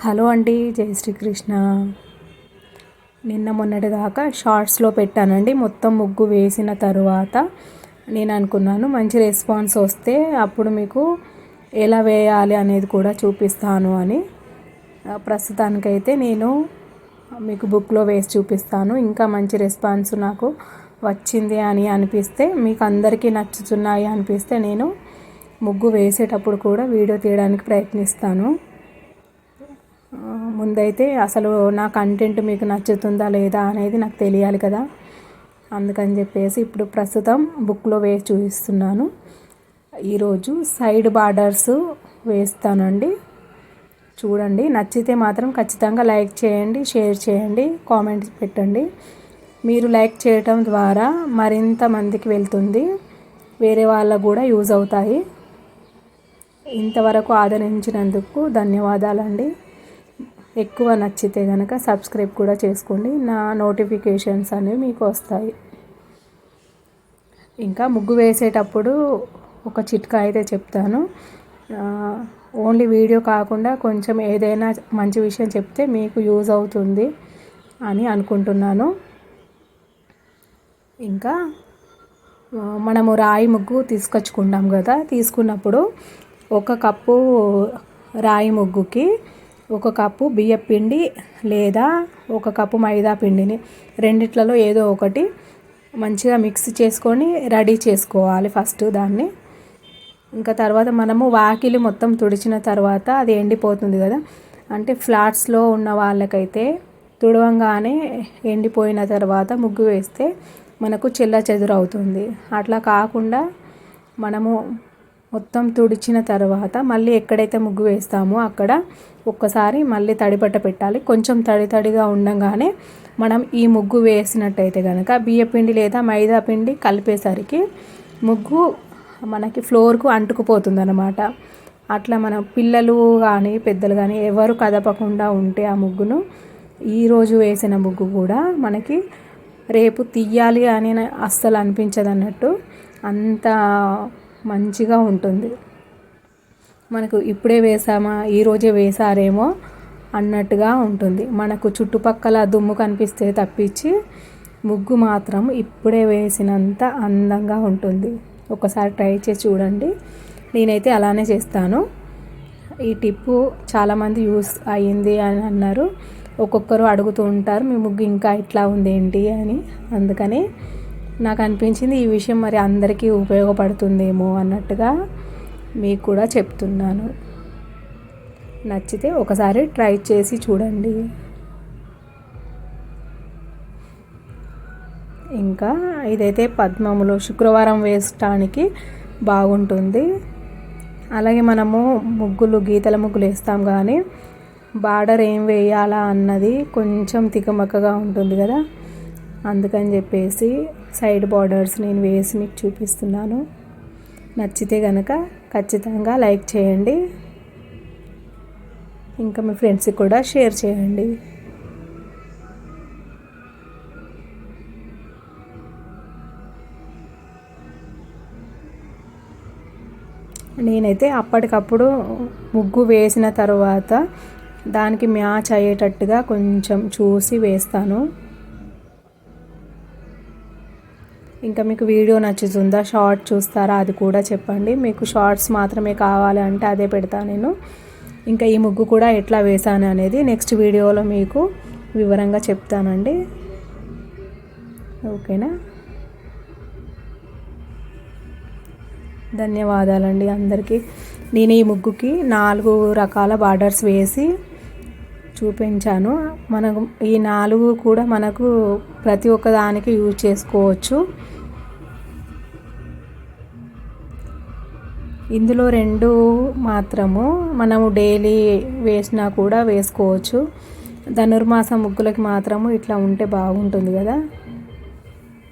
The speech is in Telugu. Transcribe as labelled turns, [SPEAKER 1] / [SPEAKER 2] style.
[SPEAKER 1] హలో అండి జై శ్రీకృష్ణ. నిన్న మొన్నటి దాకా షార్ట్స్లో పెట్టానండి మొత్తం ముగ్గు వేసిన తరువాత నేను అనుకున్నాను మంచి రెస్పాన్స్ వస్తే అప్పుడు మీకు ఎలా వేయాలి అనేది కూడా చూపిస్తాను అని. ప్రస్తుతానికైతే నేను మీకు బుక్లో వేసి చూపిస్తాను ఇంకా మంచి రెస్పాన్స్ నాకు వచ్చింది అని అనిపిస్తే మీకు అందరికీ నచ్చుతున్నాయి అనిపిస్తే నేను ముగ్గు వేసేటప్పుడు కూడా వీడియో తీయడానికి ప్రయత్నిస్తాను. ముందైతే అసలు నా కంటెంట్ మీకు నచ్చుతుందా లేదా అనేది నాకు తెలియాలి కదా. అందుకని చెప్పేసి ఇప్పుడు ప్రస్తుతం బుక్లో వేసి చూపిస్తున్నాను. ఈరోజు సైడ్ బార్డర్స్ వేస్తానండి. చూడండి నచ్చితే మాత్రం ఖచ్చితంగా లైక్ చేయండి షేర్ చేయండి కామెంట్స్ పెట్టండి. మీరు లైక్ చేయటం ద్వారా మరింత మందికి వెళ్తుంది. వేరే వాళ్ళకు కూడా యూజ్ అవుతాయి. ఇంతవరకు ఆదరించినందుకు ధన్యవాదాలండి. ఎక్కువ నచ్చితే కనుక సబ్స్క్రైబ్ కూడా చేసుకోండి. నా నోటిఫికేషన్స్ అనేవి మీకు వస్తాయి. ఇంకా ముగ్గు వేసేటప్పుడు ఒక చిట్కా అయితే చెప్తాను. ఓన్లీ వీడియో కాకుండా కొంచెం ఏదైనా మంచి విషయం చెప్తే మీకు యూజ్ అవుతుంది అని అనుకుంటున్నాను. ఇంకా మనము రాయి ముగ్గు తీసుకొచ్చుకుంటాం కదా తీసుకున్నప్పుడు ఒక కప్పు రాయి ముగ్గుకి ఒక కప్పు బియ్యం పిండి లేదా ఒక కప్పు మైదా పిండిని రెండిట్లలో ఏదో ఒకటి మంచిగా మిక్స్ చేసుకొని రెడీ చేసుకోవాలి ఫస్ట్ దాన్ని. ఇంకా తర్వాత మనము వాకిలి మొత్తం తుడిచిన తర్వాత అది ఎండిపోతుంది కదా. అంటే ఫ్లాట్స్లో ఉన్న వాళ్ళకైతే తుడవంగానే ఎండిపోయిన తర్వాత ముగ్గు వేస్తే మనకు చెల్ల చెదురు అవుతుంది అట్లా కాకుండా మనము మొత్తం తుడిచిన తర్వాత మళ్ళీ ఎక్కడైతే ముగ్గు వేస్తామో అక్కడ ఒక్కసారి మళ్ళీ తడిపట్ట పెట్టాలి. కొంచెం తడి తడిగా ఉండగానే మనం ఈ ముగ్గు వేసినట్టయితే కనుక బియ్యపిండి లేదా మైదా పిండి కలిపేసరికి ముగ్గు మనకి ఫ్లోర్కు అంటుకుపోతుందన్నమాట. అట్లా మన పిల్లలు కానీ పెద్దలు కానీ ఎవరు కదపకుండా ఉంటే ఆ ముగ్గును ఈరోజు వేసిన ముగ్గు కూడా మనకి రేపు తీయాలి అని అస్సలు అనిపించదు అన్నట్టు అంత మంచిగా ఉంటుంది. మనకు ఇప్పుడే వేసామా ఈరోజే వేసారేమో అన్నట్టుగా ఉంటుంది. మనకు చుట్టుపక్కల దుమ్ము కనిపిస్తే తప్పించి ముగ్గు మాత్రం ఇప్పుడే వేసినంత అందంగా ఉంటుంది. ఒకసారి ట్రై చేసి చూడండి. నేనైతే అలానే చేస్తాను. ఈ టిప్పు చాలామంది యూస్ అయ్యింది అని అన్నారు. ఒక్కొక్కరు అడుగుతూ ఉంటారు మీ ముగ్గు ఇంకా ఇట్లా ఉంది ఏంటి అని. అందుకని నాకు అనిపించింది ఈ విషయం మరి అందరికీ ఉపయోగపడుతుందేమో అన్నట్టుగా మీకు కూడా చెప్తున్నాను. నచ్చితే ఒకసారి ట్రై చేసి చూడండి. ఇంకా ఇదైతే పద్మములు శుక్రవారం వేయటానికి బాగుంటుంది. అలాగే మనము ముగ్గులు గీతల ముగ్గులు వేస్తాం కానీ బార్డర్ ఏం వేయాలా అన్నది కొంచెం తికమక్కగా ఉంటుంది కదా. అందుకని చెప్పేసి సైడ్ బార్డర్స్ నేను వేసి మీకు చూపిస్తున్నాను. నచ్చితే కనుక ఖచ్చితంగా లైక్ చేయండి. ఇంకా మీ ఫ్రెండ్స్కి కూడా షేర్ చేయండి. నేనైతే అప్పటికప్పుడు ముగ్గు వేసిన తర్వాత దానికి మ్యాచ్ అయ్యేటట్టుగా కొంచెం చూసి వేస్తాను. ఇంకా మీకు వీడియో నచ్చుతుందా షార్ట్ చూస్తారా అది కూడా చెప్పండి. మీకు షార్ట్స్ మాత్రమే కావాలి అంటే అదే పెడతా నేను. ఇంకా ఈ ముగ్గు కూడా ఎట్లా వేసాను అనేది నెక్స్ట్ వీడియోలో మీకు వివరంగా చెప్తానండి. ఓకేనా? ధన్యవాదాలండి అందరికీ. నేను ఈ ముగ్గుకి నాలుగు రకాల బార్డర్స్ వేసి చూపించాను. మనకు ఈ నాలుగు కూడా మనకు ప్రతి ఒక్క దానికి యూజ్ చేసుకోవచ్చు. ఇందులో రెండు మాత్రము మనము డైలీ వేసినా కూడా వేసుకోవచ్చు. ధనుర్మాసం ముగ్గులకి మాత్రము ఇట్లా ఉంటే బాగుంటుంది కదా.